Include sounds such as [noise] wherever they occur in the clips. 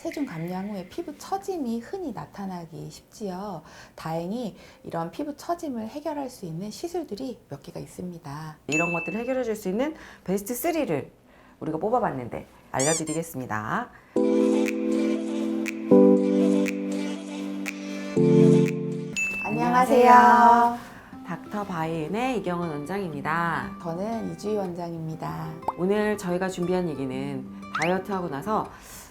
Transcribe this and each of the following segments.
체중 감량 후에 피부 처짐이 흔히 나타나기 쉽지요. 다행히 이런 피부 처짐을 해결할 수 있는 시술들이 몇 개가 있습니다. 이런 것들을 해결해 줄 수 있는 베스트 3를 우리가 뽑아봤는데 알려드리겠습니다. 안녕하세요. 닥터 바이은의 이경은 원장입니다. 저는 이주희 원장입니다. 오늘 저희가 준비한 얘기는 다이어트 하고 나서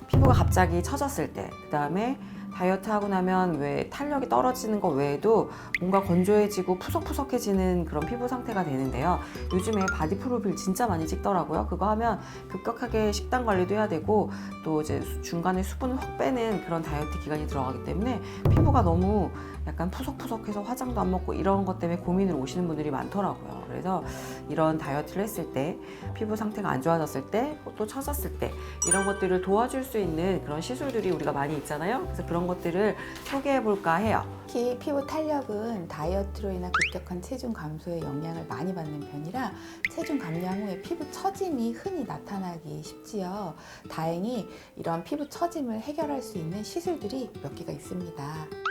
피부가 갑자기 처졌을 때, 그 다음에 다이어트 하고 나면 왜 탄력이 떨어지는 것 외에도 뭔가 건조해지고 푸석푸석해지는 그런 피부 상태가 되는데요. 요즘에 바디 프로필 진짜 많이 찍더라고요. 그거 하면 급격하게 식단 관리도 해야 되고 또 이제 수- 중간에 수분을 확 빼는 그런 다이어트 기간이 들어가기 때문에 피부가 너무 약간 푸석푸석해서 화장도 안 먹고 이런 것 때문에 고민을 오시는 분들이 많더라고요. 그래서 이런 다이어트를 했을 때 피부 상태가 안 좋아졌을 때 또 처졌을 때 이런 것들을 도와줄 수 있는 그런 시술들이 우리가 많이 있잖아요. 그래서 그런 것들을 소개해 볼까 해요. 특히 피부 탄력은 다이어트로 인한 급격한 체중 감소에 영향을 많이 받는 편이라 체중 감량 후에 피부 처짐이 흔히 나타나기 쉽지요. 다행히 이런 피부 처짐을 해결할 수 있는 시술들이 몇 개가 있습니다.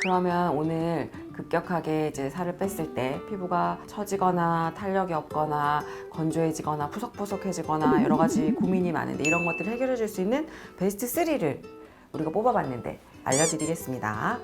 그러면 오늘 급격하게 이제 살을 뺐을 때 피부가 처지거나 탄 력이 없거나 건조해지거나 푸석푸석해지거나 여러 가지 [laughs] 고민이 많은데 이런 것들을 해결해 줄 수 있는 베스트 3를 우리가 뽑아봤는데 알려드리겠습니다.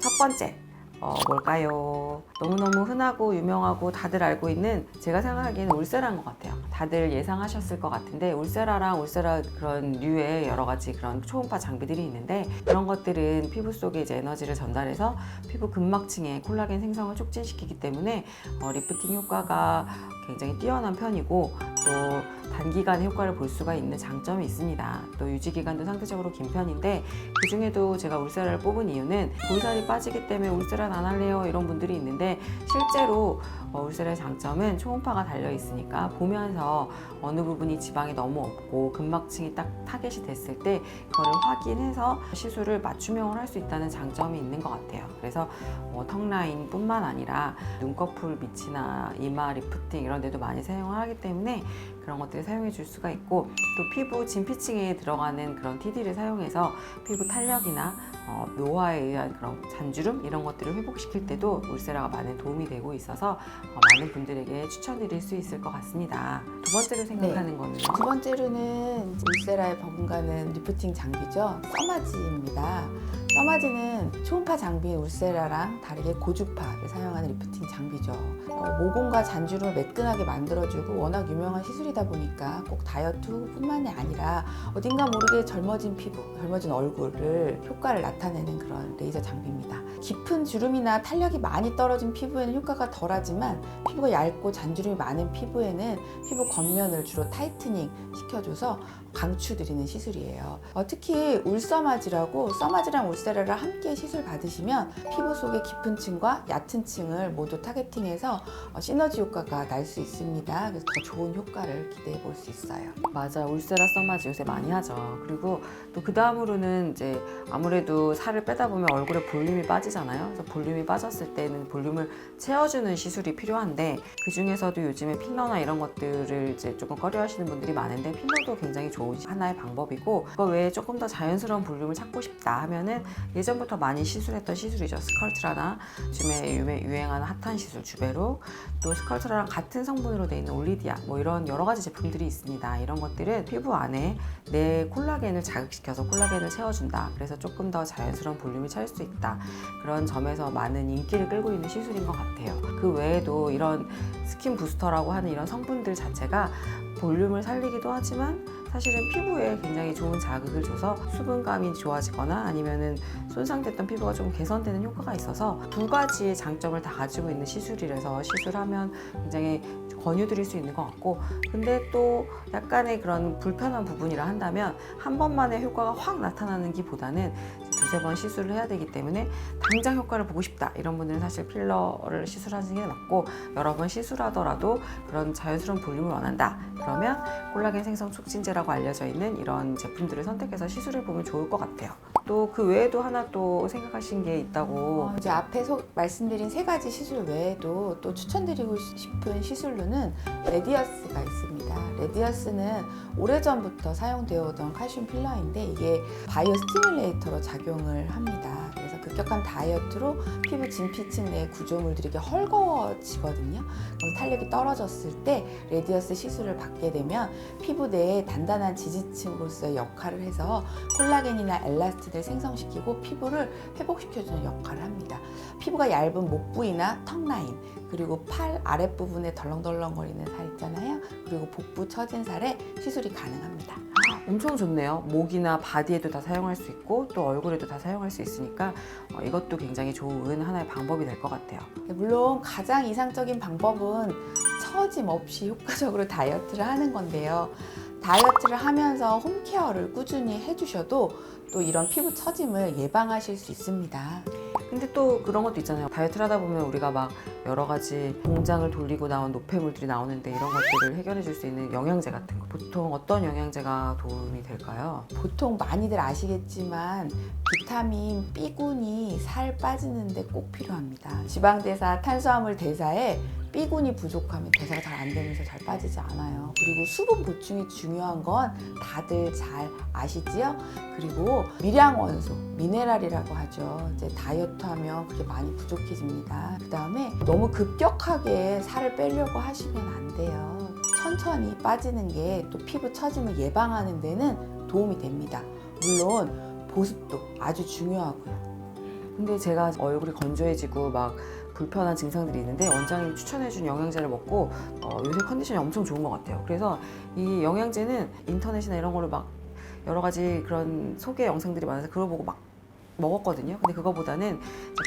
첫 번째, 어, 뭘까요? 너무너무 흔하고 유명하고 다들 알고 있는 제가 생각하기에는 울세라인 것 같아요. 다들 예상하셨을 것 같은데 울세라랑 울세라 그런 류의 여러 가지 그런 초음파 장비들이 있는데 그런 것들은 피부 속에 이제 에너지를 전달해서 피부 근막층에 콜라겐 생성을 촉진시키기 때문에 어, 리프팅 효과가 굉장히 뛰어난 편이고 또 단기간에 효과를 볼 수가 있는 장점이 있습니다. 또 유지 기간도 상대적으로 긴 편인데 그 중에도 제가 울세라를 뽑은 이유는 볼살이 빠지기 때문에 울세라는 안 할래요 이런 분들이 있는데 실제로 어, 울세라의 장점은 초음파가 달려 있으니까 보면서 어느 부분이 지방이 너무 없고 근막층이 딱 타겟이 됐을 때 그거를 확인해서 시술을 맞춤형으로 할 수 있다는 장점이 있는 것 같아요. 그래서 뭐 턱 라인뿐만 아니라 눈꺼풀 밑이나 이마 리프팅 이런 데도 많이 사용을 하기 때문에 그런 것들을 사용해 줄 수가 있고 또 피부 진피층에 들어가는 그런 TD를 사용해서 피부 탄력이나 어, 노화에 의한 그런 잔주름 이런 것들을 회복시킬 때도 울세라가 많은 도움이 되고 있어서 어, 많은 분들에게 추천드릴 수 있을 것 같습니다. 두 번째로 생각하는 거는 두 번째로는 울세라에 버금가는 리프팅 장비죠. 써마지입니다. 써마지는 초음파 장비인 울세라랑 다르게 고주파를 사용하는 리프팅 장비죠. 어, 모공과 잔주름을 매끈하게 만들어주고 워낙 유명한 시술이다 보니까 꼭 다이어트 후뿐만이 아니라 어딘가 모르게 젊어진 피부, 젊어진 얼굴을 효과를 나타내는 그런 레이저 장비입니다. 깊은 주름이나 탄력이 많이 떨어진 피부에는 효과가 덜하지만 피부가 얇고 잔주름이 많은 피부에는 피부 겉면을 주로 타이트닝 시켜줘서 강추드리는 시술이에요. 어, 특히 울서마지라고 써마지랑 울세라를 함께 시술 받으시면 피부 속의 깊은 층과 얕은 층을 모두 타겟팅해서 어, 시너지 효과가 날 수 있습니다. 그래서 더 좋은 효과를 기대해 볼 수 있어요. 맞아 울세라 써마지 요새 많이 하죠 그리고 또 그 다음으로는 이제 아무래도 살을 빼다 보면 얼굴에 볼륨이 빠지잖아요 그래서 볼륨이 빠졌을 때는 볼륨을 채워주는 시술이 필요한데 그 중에서도 요즘에 필러나 이런 것들을 이제 조금 꺼려 하시는 분들이 많은데 필러도 굉장히 좋은 하나의 방법이고 그거 외에 조금 더 자연스러운 볼륨을 찾고 싶다 하면은 예전부터 많이 시술했던 시술이죠 스컬트라나 요즘에 유행하는 핫한 시술 주베로 또 스컬트라랑 같은 성분으로 되어 있는 올리디아 뭐 이런 여러 가지 제품들이 있습니다. 이런 것들은 피부 안에 내 콜라겐을 자극시켜서 콜라겐을 채워준다. 그래서 조금 더 자연스러운 볼륨을 찾을 수 있다. 그런 점에서 많은 인기를 끌고 있는 시술인 것 같아요. 그 외에도 이런 스킨 부스터라고 하는 이런 성분들 자체가 볼륨을 살리기도 하지만 사실은 피부에 굉장히 좋은 자극을 줘서 수분감이 좋아지거나 아니면은 손상됐던 피부가 좀 개선되는 효과가 있어서 두 가지의 장점을 다 가지고 있는 시술이라서 시술하면 굉장히 권유드릴 수 있는 것 같고 근데 또 약간의 그런 불편한 부분이라 한다면 한 번만에 효과가 확 나타나는 기보다는 두세 번 시술을 해야 되기 때문에 당장 효과를 보고 싶다 이런 분들은 사실 필러를 시술하는 게 맞고 여러 번 시술하더라도 그런 자연스러운 볼륨을 원한다 그러면 콜라겐 생성 촉진제라고 알려져 있는 이런 제품들을 선택해서 시술해 보면 좋을 것 같아요. 또 그 외에도 하나 또 생각하신 게 있다고 어, 이제 앞에 소- 말씀드린 세 가지 시술 외에도 또 추천드리고 싶은 시술로는 레디어스가 있습니다. 레디어스는 오래전부터 사용되어 오던 칼슘 필러인데 이게 바이오 스티뮬레이터로 작용 을 합니다. 그래서 급격한 다이어트로 피부 진피층 내 구조물들이 이렇게 헐거워지거든요. 그럼 탄력이 떨어졌을 때 레디어스 시술을 받게 되면 피부 내에 단단한 지지층으로서의 역할을 해서 콜라겐이나 엘라스틴을 생성시키고 피부를 회복시켜주는 역할을 합니다. 피부가 얇은 목 부위나 턱 라인, 그리고 팔 아랫부분에 덜렁덜렁거리는 살 있잖아요. 그리고 복부 처진 살에 시술이 가능합니다. 엄청 좋네요. 목이나 바디에도 다 사용할 수 있고 또 얼굴에도 다 사용할 수 있으니까 어, 이것도 굉장히 좋은 하나의 방법이 될 것 같아요. 물론 가장 이상적인 방법은 처짐 없이 효과적으로 다이어트를 하는 건데요. 다이어트를 하면서 홈케어를 꾸준히 해주셔도 또 이런 피부 처짐을 예방하실 수 있습니다. 근데 또 그런 것도 있잖아요. 다이어트를 하다 보면 우리가 막 여러 가지 공장을 돌리고 나온 노폐물들이 나오는데 이런 것들을 해결해 줄 수 있는 영양제 같은 거. 보통 어떤 영양제가 도움이 될까요? 보통 많이들 아시겠지만 비타민 B군이 살 빠지는데 꼭 필요합니다. 지방 대사, 탄수화물 대사에 B군이 부족하면 대사가 잘 안 되면서 잘 빠지지 않아요. 그리고 수분 보충이 중요한 건 다들 잘 아시지요? 그리고 미량 원소, 미네랄이라고 하죠. 이제 다이어트 하면 그게 많이 부족해집니다. 그 다음에 너무 급격하게 살을 빼려고 하시면 안 돼요. 천천히 빠지는 게 또 피부 처짐을 예방하는 데는 도움이 됩니다. 물론 보습도 아주 중요하고요. 근데 제가 얼굴이 건조해지고 막 불편한 증상들이 있는데 원장님이 추천해준 영양제를 먹고 어, 요새 컨디션이 엄청 좋은 것 같아요. 그래서 이 영양제는 인터넷이나 이런 걸로 막 여러 가지 그런 소개 영상들이 많아서 그걸 보고 막 먹었거든요. 근데 그거보다는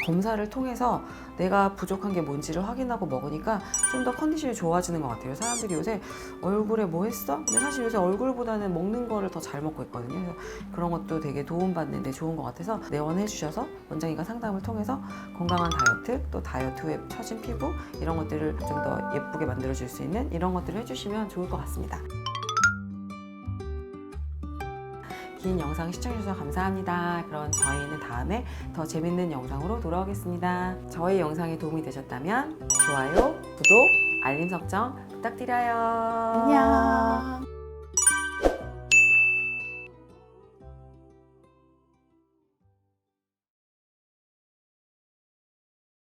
검사를 통해서 내가 부족한 게 뭔지를 확인하고 먹으니까 좀 더 컨디션이 좋아지는 것 같아요. 사람들이 요새 얼굴에 뭐 했어? 근데 사실 요새 얼굴보다는 먹는 거를 더 잘 먹고 있거든요. 그래서 그런 것도 되게 도움받는데 좋은 것 같아서 내원해 주셔서 원장님과 상담을 통해서 건강한 다이어트 또 다이어트 후에 처진 피부 이런 것들을 좀 더 예쁘게 만들어 줄 수 있는 이런 것들을 해주시면 좋을 것 같습니다. 긴 영상 시청해주셔서 감사합니다. 그럼 저희는 다음에 더 재밌는 영상으로 돌아오겠습니다. 저희 영상이 도움이 되셨다면 좋아요, 구독, 알림 설정 부탁드려요. 안녕.